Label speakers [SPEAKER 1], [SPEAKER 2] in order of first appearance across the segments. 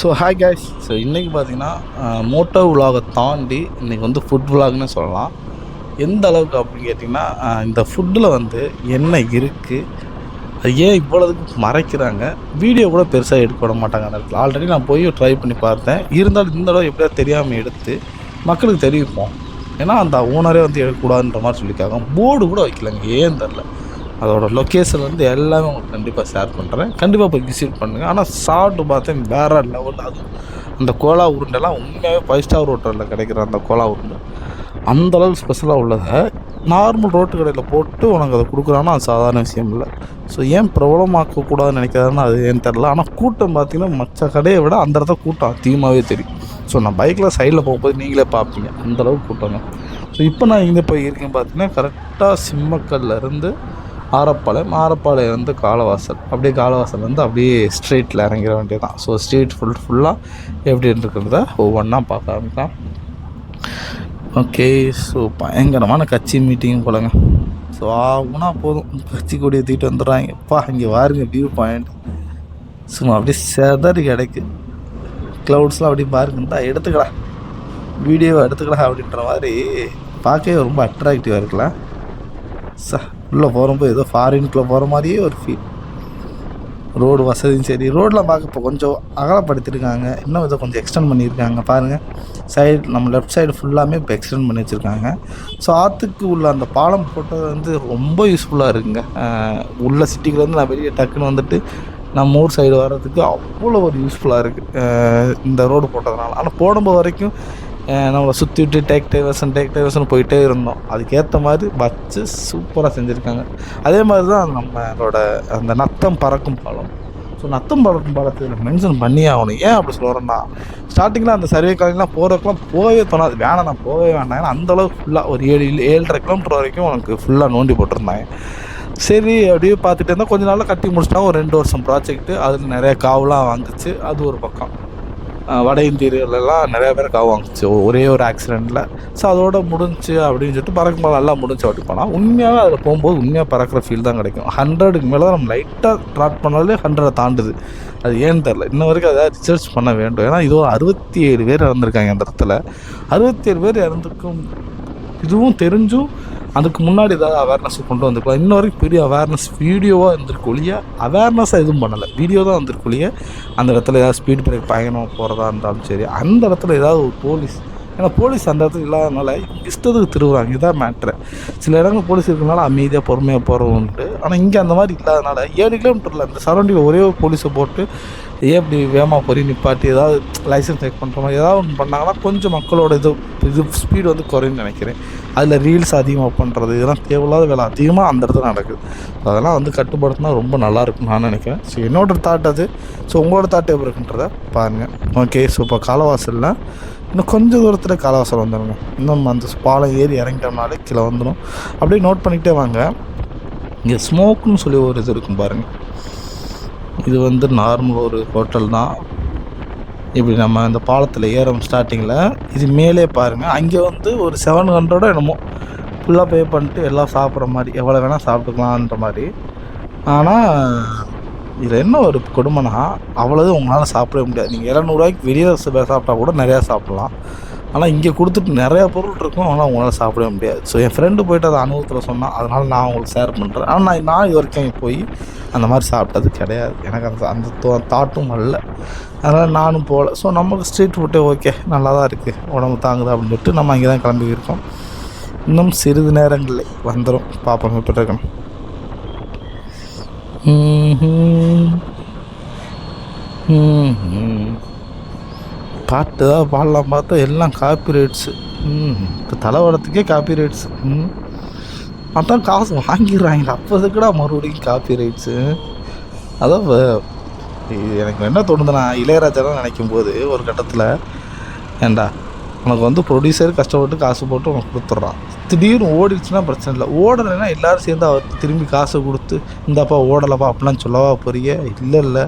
[SPEAKER 1] So hi guys so இன்றைக்கி பார்த்தீங்கன்னா Moto விலாகை தாண்டி இன்றைக்கி வந்து ஃபுட் விலாக்னு சொல்லலாம். எந்த அளவுக்கு அப்படின்னு கேட்டிங்கன்னா இந்த ஃபுட்டில் வந்து என்ன இருக்குது அது ஏன் இவ்வளோதுக்கு மறைக்கிறாங்க வீடியோ கூட பெருசாக எடுக்க விட மாட்டாங்க அந்த இடத்துல. ஆல்ரெடி நான் போய் ட்ரை பண்ணி பார்த்தேன். இருந்தாலும் இந்த அளவு எப்படியா தெரியாமல் எடுத்து மக்களுக்கு தெரிவிப்போம். ஏன்னா அந்த ஓனரே வந்து எடுக்கக்கூடாதுன்ற மாதிரி சொல்லியிருக்காங்க. போர்டு கூட வைக்கலங்க. ஏன் தெரில அதோட லொக்கேஷன் வந்து எல்லாமே உங்களுக்கு கண்டிப்பாக ஷேர் பண்ணுறேன் கண்டிப்பாக போய் விசிட் பண்ணுங்கள் ஆனால் சாப்பிட்டு பார்த்தேன் வேறு லெவல் அது. அந்த கோலா உருண்டெல்லாம் உண்மையாகவே ஃபைவ் ஸ்டார் ஹோட்டலில் கிடைக்கிற அந்த கோலா உருண்டை அந்தளவு ஸ்பெஷலாக உள்ளதை நார்மல் ரோட்டு கடையில் போட்டு உனக்கு அதை கொடுக்குறான்னா அது சாதாரண விஷயம் இல்லை. ஸோ ஏன் பிரபலமாக்கக்கூடாதுன்னு நினைக்கிறாருன்னு அது ஏன் தெரில ஆனால் கூட்டம் பார்த்தீங்கன்னா மற்ற கடையை விட அந்த இடத்துல கூட்டம் அதிகமாகவே தெரியும். ஸோ நான் பைக்கில் சைடில் போகும்போது நீங்களே பார்ப்பீங்க. அந்த அளவுக்கு தான் ஸோ இப்போ நான் இங்கே போய் இருக்கேன் பார்த்தீங்கன்னா கரெக்டாக சிம்மக்கல்லேருந்து இருந்து ஆரப்பாளையம் ஆரப்பாளையம் வந்து காலவாசல் அப்படியே காலவாசல் வந்து அப்படியே ஸ்ட்ரீட்டில் இறங்கிற வேண்டியது தான் ஸோ ஸ்ட்ரீட் ஃபுல் ஃபுல்லாக எப்படி இருக்கிறத ஒவ்வொன்றா பார்க்க ஆரம்பிக்கலாம். ஓகே ஸோ பயங்கரமான கட்சி மீட்டிங் போலங்க. ஸோ ஆகுனா போதும். கட்சி கொடியை தூக்கிட்டு வந்துடுறாங்க. எப்பா இங்கே வாருங்க வியூ பாயிண்ட் சும்மா அப்படியே செதறி கிடைக்கு. க்ளவுட்ஸ்லாம் அப்படியே பாருங்க இந்தா எடுத்துக்கலாம் வீடியோ எடுத்துக்கலாம் அப்படின்ற மாதிரி பார்க்கவே ரொம்ப அட்ராக்டிவாக இருக்கலாம். ச உள்ளே போகிறப்போ ஏதோ ஃபாரின்குள்ளே போகிற மாதிரியே ஒரு ஃபீல் ரோடு வசதியும் சரி ரோடெலாம் பார்க்க இப்போ கொஞ்சம் அகலப்படுத்திருக்காங்க. இன்னும் இதை கொஞ்சம் எக்ஸ்டெண்ட் பண்ணியிருக்காங்க. பாருங்கள் சைடு நம்ம லெஃப்ட் சைடு ஃபுல்லாமே இப்போ எக்ஸ்டெண்ட் பண்ணி வச்சுருக்காங்க ஸோ ஆற்றுக்கு உள்ள அந்த பாலம் போட்டது வந்து ரொம்ப யூஸ்ஃபுல்லாக இருக்குங்க. உள்ள சிட்டிக்குலேருந்து நான் வெளியே டக்குன்னு வந்துட்டு நம்ம ஊர் சைடு வர்றதுக்கு அவ்வளோ ஒரு யூஸ்ஃபுல்லாக இருக்குது இந்த ரோடு போட்டதுனால. ஆனால் போடும்போது வரைக்கும் நம்மளை சுற்றி விட்டு டேக் டைவர்சன் டேக் டைவர்சன் போயிட்டே இருந்தோம். அதுக்கேற்ற மாதிரி வச்சு சூப்பராக செஞ்சுருக்காங்க. அதே மாதிரி தான் நம்மளோட அந்த நத்தம் பறக்கும் பாலம் ஸோ நத்தம் பறக்கும் பாலத்தில் மென்ஷன் பண்ணியே ஆகணும். ஏன் அப்படி சொல்கிறேன்னா ஸ்டார்டிங்கில் அந்த சர்வே காலையெலாம் போகிறதுக்குலாம் போகவே தோணாது. வேணாம் நான் போகவே வேண்டாம். ஏன்னா அந்தளவுக்கு ஃபுல்லாக ஒரு ஏழு ஏழரை கிலோமீட்டர் வரைக்கும் உனக்கு ஃபுல்லாக நோண்டி போட்டிருந்தாங்க. சரி அப்படியே பார்த்துட்டு இருந்தால் கொஞ்ச நாளில் கட்டி முடிச்சிட்டா ஒரு ரெண்டு வருஷம் ப்ராஜெக்ட்டு அதில் நிறைய காவலாம் வாங்குச்சு. அது ஒரு பக்கம். வட இந்தியர்களெல்லாம் நிறைய பேர் காவாங்கிச்சு ஒரே ஒரு ஆக்சிடெண்ட்டில் ஸோ அதோட முடிஞ்சு அப்படின்னு சொல்லிட்டு பறக்கும் போது நல்லா முடிஞ்சு அப்படி போனால் உண்மையாகவே அதில் போகும்போது உண்மையாக பறக்கிற ஃபீல் தான் கிடைக்கும். ஹண்ட்ரடுக்கு மேலே நம்ம லைட்டாக ட்ராட் பண்ணாலே ஹண்ட்ரடை தாண்டுது. அது ஏன்னு தெரில இன்ன வரைக்கும் அதை ரிசர்ச் பண்ண வேண்டும். ஏன்னா இது ஒரு அறுபத்தி ஏழு பேர் இறந்துருக்காங்க அந்த இடத்துல. அறுபத்தி ஏழு பேர் இறந்துக்கும் இதுவும் தெரிஞ்சும் அதுக்கு முன்னாடி ஏதாவது அவேர்னஸ் கொண்டு வந்திருக்கலாம். இன்ன வரைக்கும் பெரிய அவேர்னஸ் வீடியோவாக இருந்திருக்கு ஒழிய அவேர்னஸாக எதுவும் பண்ணலை. வீடியோ தான் வந்திருக்கு ஒழிய அந்த இடத்துல ஏதாவது ஸ்பீட் பிரேக் பயணம் போகிறதா இருந்தாலும் சரி அந்த இடத்துல ஏதாவது ஒரு போலீஸ் ஏன்னா போலீஸ் அந்த இடத்துல இல்லாதனால இஷ்டத்துக்கு திருவுறாங்க இதுதான் மேட்ரு சில இடங்கள் போலீஸ் இருக்கிறனால அமைதியாக பொறுமையாக போகிறோம்ன்ட்டு உண்டு ஆனால் இங்கே அந்த மாதிரி இல்லாதனால ஏழு கிலோமீட்டரில் இந்த சரௌண்டிங் ஒரே ஒரு போலீஸை போட்டு ஏன் இப்படி வேமா பொறி நிப்பாட்டி ஏதாவது லைசன்ஸ் செக் பண்ணுற மாதிரி ஏதாவது ஒன்று பண்ணாங்கன்னா கொஞ்சம் மக்களோட இது இது ஸ்பீடு வந்து குறையும்னு நினைக்கிறேன். அதில் ரீல்ஸ் அதிகமாக பண்ணுறது இதெல்லாம் தேவையில்லாத வேலை அதிகமாக அந்த இடத்துல நடக்குது. அதெல்லாம் வந்து கட்டுப்படுத்தினா ரொம்ப நல்லா இருக்கும்னு நான் நினைக்கிறேன். ஸோ என்னோட தாட் அது. ஸோ உங்களோட தாட் எப்படி இருக்குன்றதை பாருங்கள் ஓகே ஸோ இப்போ காலவாசலில் இன்னும் கொஞ்சம் தூரத்தில் காலவாசல் வந்துடுங்க இன்னும் அந்த பாலம் ஏறி இறங்கிட்டோம்னாலே கீழே வந்துடும் அப்படியே நோட் பண்ணிக்கிட்டே வாங்க. இங்கே ஸ்மோக்குன்னு சொல்லி ஒரு இது இருக்கும் பாருங்கள் இது வந்து நார்மல் ஒரு ஹோட்டல் தான். இப்படி நம்ம இந்த பாலத்தில் ஏறும் ஸ்டார்டிங்கில் இது மேலே பாருங்கள் அங்கே வந்து ஒரு செவன் ஹண்ட்ரடோ என்னமோ ஃபுல்லாக பே பண்ணிட்டு எல்லாம் சாப்பிட்ற மாதிரி எவ்வளோ வேணால் சாப்பிட்டுக்கலான்ற மாதிரி. ஆனால் இதில் என்ன ஒரு கொடுமைனா அவ்வளோது உங்களால் சாப்பிடவே முடியாது. நீங்கள் இரநூறுவாய்க்கு வெளியில் சாப்பிட்டா கூட நிறையா சாப்பிட்லாம். ஆனால் இங்கே கொடுத்துட்டு நிறையா பொருள் இருக்கும் ஆனால் உங்களால் சாப்பிடவே முடியாது. ஸோ என் ஃப்ரெண்டு போயிட்டு அதை அனுபவத்தில் சொன்னால் அதனால் நான் உங்களுக்கு ஷேர் பண்ணுறேன் ஆனால் நான் நான் இது வரைக்கும் போய் அந்த மாதிரி சாப்பிட்டது கிடையாது. எனக்கு அந்த அந்த தோ- தாட்டும் வரல. அதனால் நானும் போகல. ஸோ நமக்கு ஸ்ட்ரீட் ஃபுட்டே ஓகே நல்லா தான் இருக்குது உடம்பு தாங்குது அப்படின்னு சொல்லிட்டு நம்ம அங்கே தான் கிளம்பி இருக்கோம் இன்னும் சிறிது நேரங்களில் வந்துடும் பார்ப்போம் எப்படி இருக்கணும் பாட்டு தான் பாடலாம் பார்த்தா எல்லாம் காப்பி ரைட்ஸு ம் இப்போ தலைவரத்துக்கே காப்பி ரைட்ஸு ம் அதான் காசு வாங்கிடுறாங்க அப்போ எதுக்குடா மறுபடியும் காப்பி ரைட்ஸு அதான் எனக்கு என்ன தோணுதுன்னா இளையராஜா நினைக்கும் போது ஒரு கட்டத்தில் ஏண்டா உனக்கு வந்து ப்ரொடியூசர் கஷ்டப்பட்டு காசு போட்டு உனக்கு கொடுத்துட்றான். திடீர்னு ஓடிடுச்சுன்னா பிரச்சனை இல்லை. ஓடலைன்னா எல்லோரும் சேர்ந்து அவர் திரும்பி காசை கொடுத்து இந்தாப்பா ஓடலைப்பா அப்படிலாம் சொல்லவா போறிய? இல்லை இல்லை.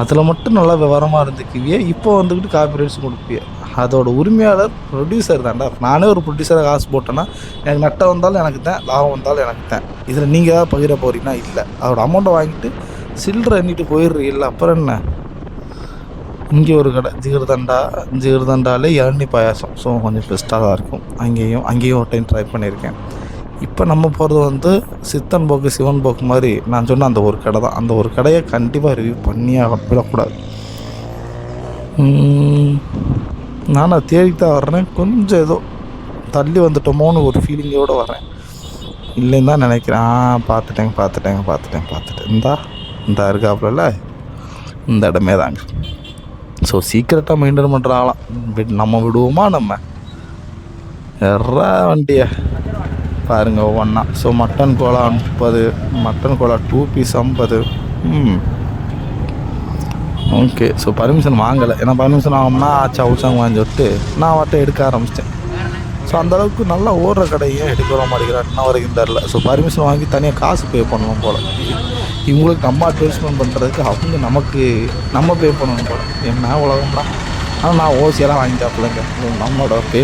[SPEAKER 1] அதில் மட்டும் நல்லா விவரமாக இருந்துக்குவியே. இப்போ வந்துக்கிட்டு காப்பிரைட்ஸ் கொடுப்பிய. அதோட உரிமையாளர் ப்ரொடியூசர் தான்டா. நானே ஒரு ப்ரொடியூசராக காசு போட்டேன்னா எனக்கு நட்டம் வந்தாலும் எனக்கு தான் லாபம் வந்தாலும் எனக்கு தான். இதில் நீங்கள் ஏதாவது பகிர போகிறீங்கன்னா இல்லை. அதோட அமௌண்ட்டை வாங்கிட்டு சில்லறை எண்ணிட்டு போயிடுறீல்ல. அப்புறம் என்ன? இங்கே ஒரு கடை ஜீர்தண்டா ஜீர்தண்டாலே இளநி பாயாசம். ஸோ கொஞ்சம் பெஸ்ட்டாக தான் இருக்கும். அங்கேயும் அங்கேயும் ஒரு டைம் ட்ரை பண்ணியிருக்கேன். இப்போ நம்ம போகிறது வந்து சித்தன் போக்கு சிவன் போக்கு மாதிரி நான் சொன்ன அந்த ஒரு கடை தான். அந்த ஒரு கடையை கண்டிப்பாக ரிவ்யூ பண்ணியே விடக்கூடாது. உம், நானும் அதை தேடி தான் வர்றேன். கொஞ்சம் ஏதோ தள்ளி வந்துட்டோமோன்னு ஒரு ஃபீலிங்கோடு வரேன் இல்லைன்னு தான் நினைக்கிறேன். ஆ பார்த்துட்டேங்க பார்த்துட்டேங்க பார்த்துட்டேன் பார்த்துட்டேன். இந்தா இந்த இருக்காப்புல இந்த இடமே தாங்க. ஸோ சீக்கிரட்டாக மெயின்டைன் பண்ணுறாங்களாம் விட் நம்ம விடுவோமா நம்ம? எறா வண்டியை. பாருங்கள் ஒவ்வொன்றா ஸோ மட்டன் கோலா முப்பது மட்டன் கோலா டூ பீஸ் ஐம்பது ம் ஓகே ஸோ பர்மிஷன் வாங்கலை. ஏன்னா பர்மிஷன் ஆகும்னா ஆச்சா உச்சாங்க வாங்கி சொல்லிட்டு நான் வாட்டை எடுக்க ஆரம்பிச்சிட்டேன். ஸோ அந்தளவுக்கு நல்லா ஓடுற கடையை எடுக்கிற வர மாட்டேங்கிறாருன்னா வரைக்கும் தெரில ஸோ பர்மிஷன் வாங்கி தனியாக காசு பே பண்ணணும் போல். இவங்களுக்கு நம்ம அட்வர்டைஸ்மெண்ட் பண்ணுறதுக்கு அவங்க நமக்கு நம்ம பே பண்ணணும் போல். என்ன உலகம்டா? ஆனால் நான் ஓசியெல்லாம் வாங்கி சாப்பிட்லங்க நம்மளோட பே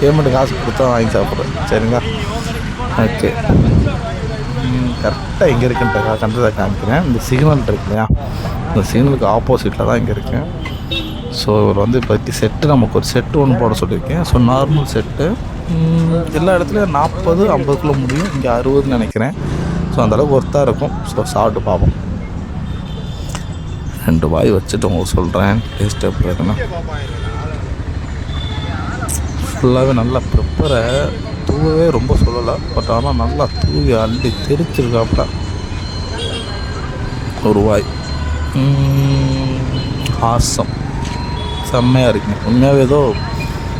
[SPEAKER 1] பேமெண்ட் காசு கொடுத்தா வாங்கி சாப்பிட்றேன். சரிங்களா? ஓகே கரெக்டாக எங்கே இருக்குன்ற கண்டதை காமிக்கிறேன். இந்த சிக்னல் இருக்கு இல்லையா? இந்த சிக்னலுக்கு ஆப்போசிட்டில் தான் இங்கே இருக்கேன். ஸோ இவர் வந்து இப்போதைக்கு செட்டு நமக்கு ஒரு செட்டு ஒன்று போட சொல்லியிருக்கேன். ஸோ நார்மல் செட்டு எல்லா இடத்துலையும் நாற்பது ஐம்பதுக்குள்ளே முடியும். இங்கே அறுபதுன்னு நினைக்கிறேன். ஸோ அந்தளவுக்கு ஒர்த்தாக இருக்கும். ஸோ சாப்பிட்டு பார்ப்போம். ரெண்டு வாய் வச்சுட்டு உங்களுக்கு சொல்கிறேன் டேஸ்ட் எப்படி இருக்குன்னா. ஃபுல்லாகவே நல்லா ப்ரிப்பரை தூவவே ரொம்ப சொல்லலை. பட் ஆனால் நல்லா தூவி அள்ளி தெரிச்சிருக்காப்புல ஒரு வாய். ஆசம் செம்மையாக இருக்குங்க. உண்மையாகவே ஏதோ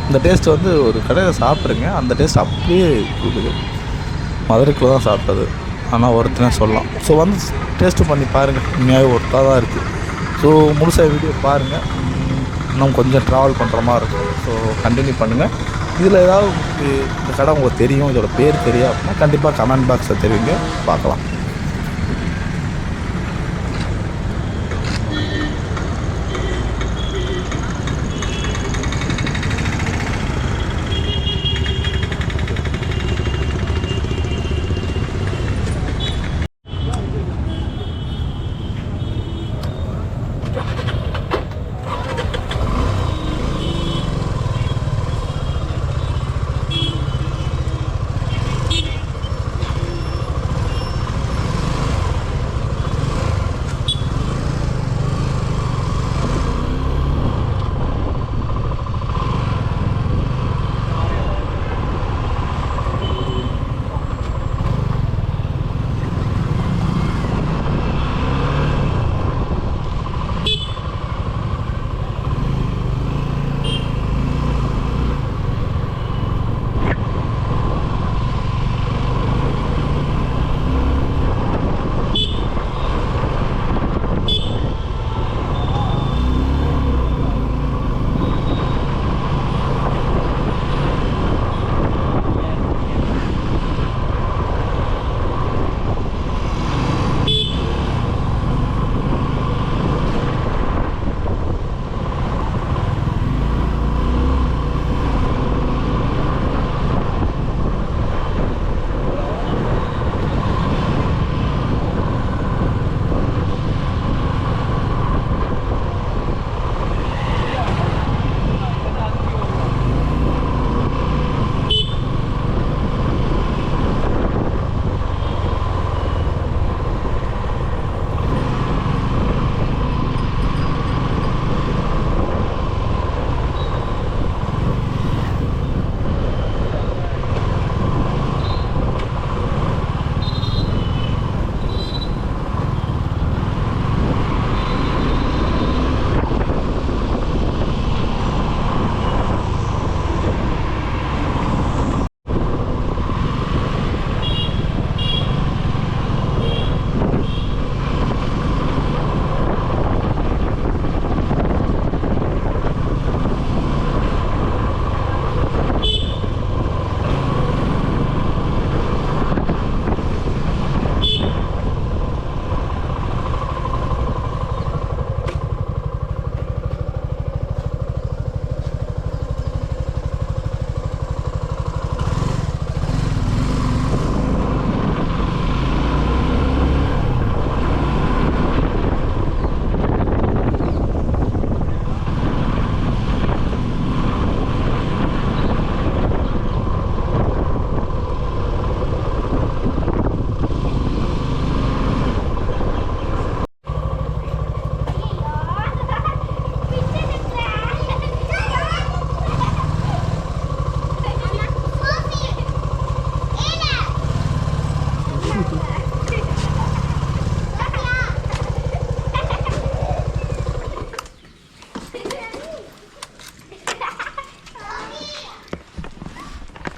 [SPEAKER 1] இந்த டேஸ்ட் வந்து ஒரு கடையில் சாப்பிட்ருங்க அந்த டேஸ்ட் அப்படியே கொடுக்குது மதுரைக்குள்ள தான் சாப்பிட்டது. ஆனால் ஒருத்தனே சொல்லலாம். ஸோ வந்து டேஸ்ட்டு பண்ணி பாருங்கள் உண்மையாகவே ஒருத்தாக தான் இருக்குது ஸோ முழுசாக வீடியோ பாருங்கள் இன்னும் கொஞ்சம் ட்ராவல் பண்ணுற மாதிரி இருக்கும். ஸோ கண்டினியூ பண்ணுங்கள் இதில் ஏதாவது இந்த கடை உங்களுக்கு தெரியும் இதோட பேர் தெரியும் அப்படின்னா கண்டிப்பாக கமெண்ட் பாக்ஸில் தெரியுங்க பார்க்கலாம். Thank you.